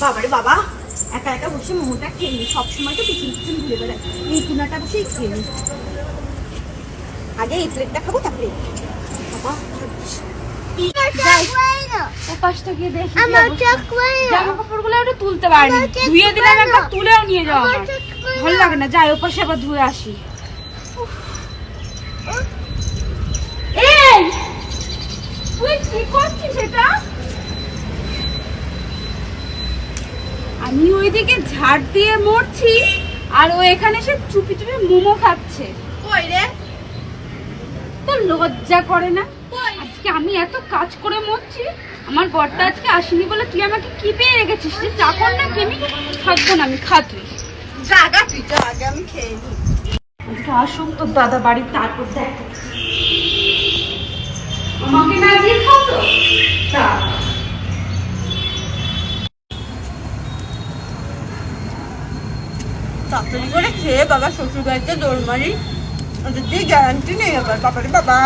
বাবারে বাবা একা একা বসে মোমোটা খেয়ে নি। সবসময় তো পিছন পিছন ঘুরে বেড়ায়। এই টুনাটা বসেই খেয়ে নি। আগে এই প্লেটটা খাব তারপরে বাবা তুলতে পারিনি। ধুয়ে দিলাম একবার তুলেও নিয়ে। ভালো লাগে না। যাই ওপাশে আবার ধুয়ে আসি। তুই কি করছিস এটা? আমি ওইদিকে ঝাড় দিয়ে মরছি আর ও এখানে সে চুপি চুপি মোমো খাচ্ছে। কই রে? তোর লজ্জা করে না। আজকে আমি এত কাজ করে মরছি আমার বরটা আজকে আসেনি বলে তুই আমাকে কি পেয়ে রেখেছিস রে? চাকর না কি আমি থাকব না আমি খা তুই জাগা তুই যা আগে আমি খেয়ে নি। আজকে আসুক তোর দাদা বাড়ি তারপর দেখ আমাকে না দিয়ে খাও তো তা তাড়াতাড়ি করে খেয়ে বাবা শ্বশুর বাড়িতে দৌড় মারি ওদের দিয়ে গ্যারান্টি নেই আবার বাবারে বাবা।